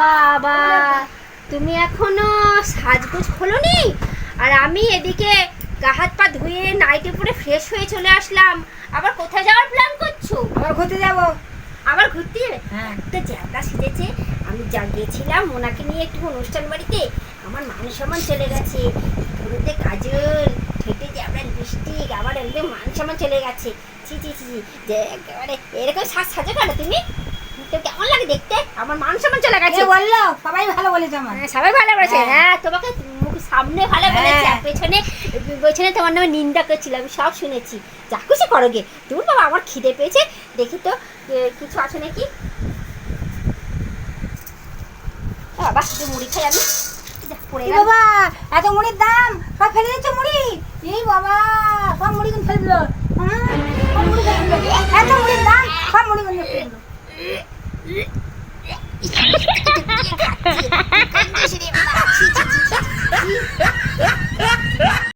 বাবা তুমি এখনও সাজগোজ খোলনি? আর আমি এদিকে গা হাত পা ধুয়ে নাইটে পরে ফ্রেশ হয়ে চলে আসলাম। আবার কোথায় যাওয়ার প্ল্যান করছ? আবার ঘুরতে যাব। আবার ঘুরতে? যাবে হ্যাঁ। একটা জ্যাদা সেজেছে। আমি যা গিয়েছিলাম ওনাকে নিয়ে একটু অনুষ্ঠান বাড়িতে। আমার মান সম্মান চলে গেছে। পুরোতে কাজল ঠেটে জ্যাবড়া লিপস্টিক আবার একদম মান সম্মান চলে গেছে। ছি ছি ছি ছি, যে একেবারে এরকম সাজ সাজো কেন তুমি। তো কেমন লাগে দেখতে? আমার মান সম্মান চলে গেছে কে বলল সবাই ভালো বলেছে আমার হ্যাঁ, সবাই ভালো বলেছে। হ্যাঁ। হ্যাঁ তোমাকে সামনে ভালো বলেছে। পেছনে পেছনে তোমার নামে নিন্দা করছিল আমি সব শুনেছি। যা খুশি করো গে। দূর বাবা আমার খিদে পেয়েছে। দেখি তো কিছু আছে নাকি? বাবা শুধু মুড়ি খাই আমি। বাবা এত মুড়ির দাম? সব ফেলে দিচ্ছে মুড়ি? এই বাবা সব মুড়ি কিন্তু ফেলে দিল হ্যাঁ, সব মুড়ি ফেলে দিল। 반드시 반드시 반드시 반드시